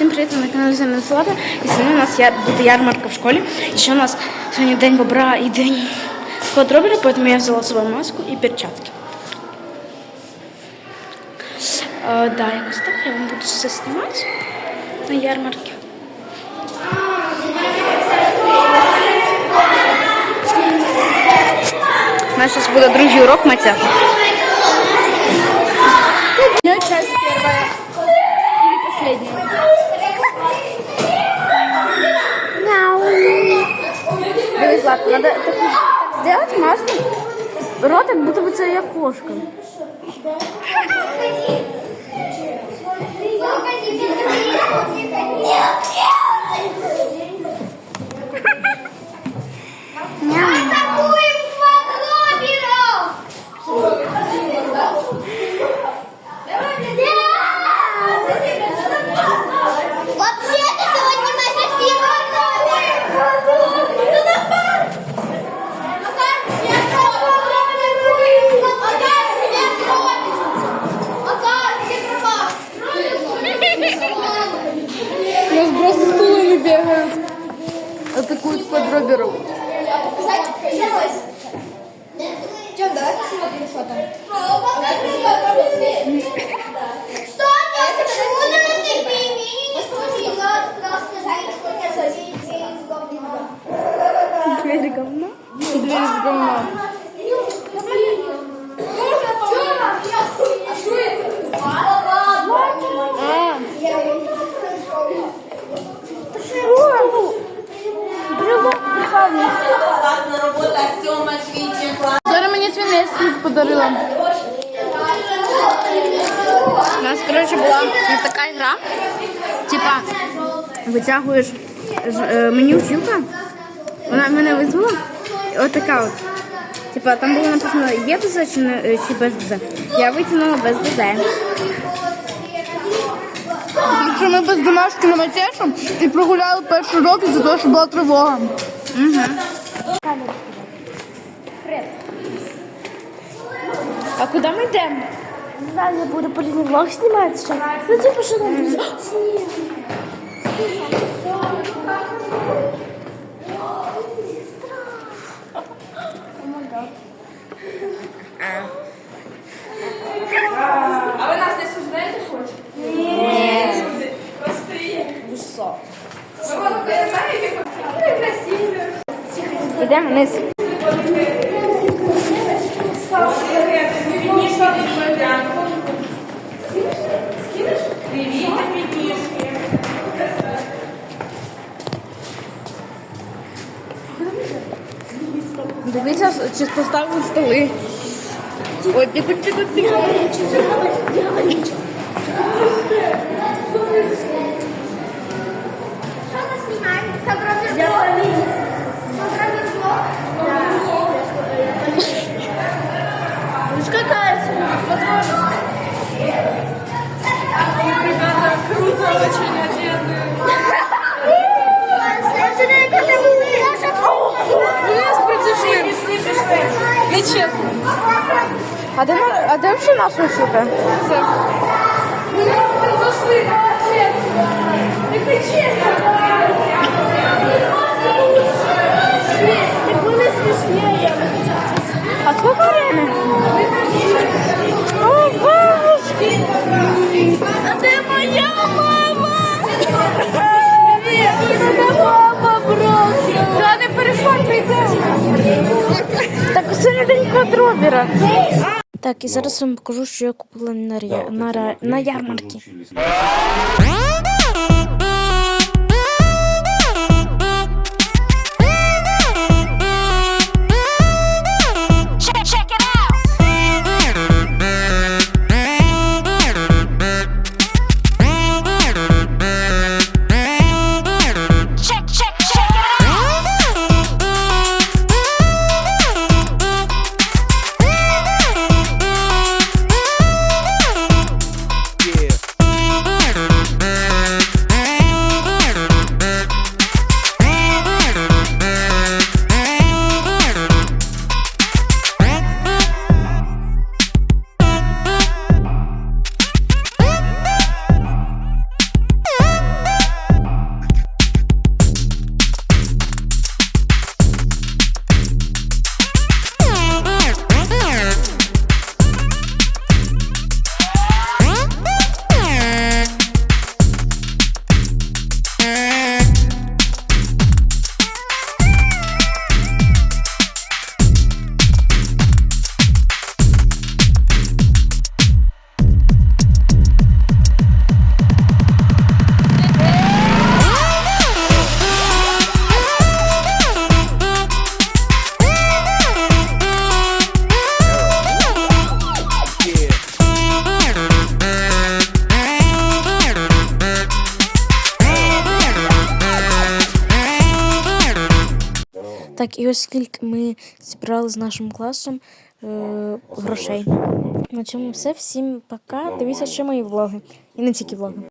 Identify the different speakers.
Speaker 1: Всім привіт, ви на каналі Земля Салата. І сьогодні у нас я, буде ярмарка в школі. І ще у нас сьогодні день бобра і день квадробера, поэтому я взяла свою маску і перчатки. Е, да, якось так я вам буду все знімати на ярмарці. У нас зараз буде другий урок Матя.
Speaker 2: Ну, часть первая. Или последняя.
Speaker 1: Златка, надо так, так сделать маску. Ротик, будто бы це як кошка.
Speaker 2: Бегают. Атакуют квадроберов.
Speaker 3: Чем, давай посмотрим, что там. Что там? Почему на этих пельмени не случилось? Сказали, что я соседей из говна.
Speaker 2: Дверь из говна. Мені свинець подарила.
Speaker 1: У нас, коротше, була така гра. Типа, витягуєш е, мені училка. Вона мене визвала. От така от. Типа, там було написано є ДЗ чи, не, чи без ДЗ. Я витягнула без ДЗ.
Speaker 2: Якщо ми без домашки на матешу і прогуляли перший урок із-за того, що була тривога.
Speaker 1: А куди ми йдемо? Не знаю, я буду полізний влог знімати. Що? Ну, типу, що там? Сніг.
Speaker 4: А ви нас не суждаєте хоч? Ні. Простые. Ви що? Ви.
Speaker 1: Йдемо вниз. Чи поставили столи. Ой, тихо, тихо, тихо.
Speaker 3: Что
Speaker 2: Нечесно.
Speaker 1: А де, а де вже наша шука?
Speaker 2: Це.
Speaker 1: Квадробера. Так, і зараз вам покажу, що я купила на, на, ра- на ярмарці. Так, і оскільки ми зібрали з нашим класом е, грошей. На цьому все. Всім пока. Дивіться ще мої влоги. І не тільки влоги.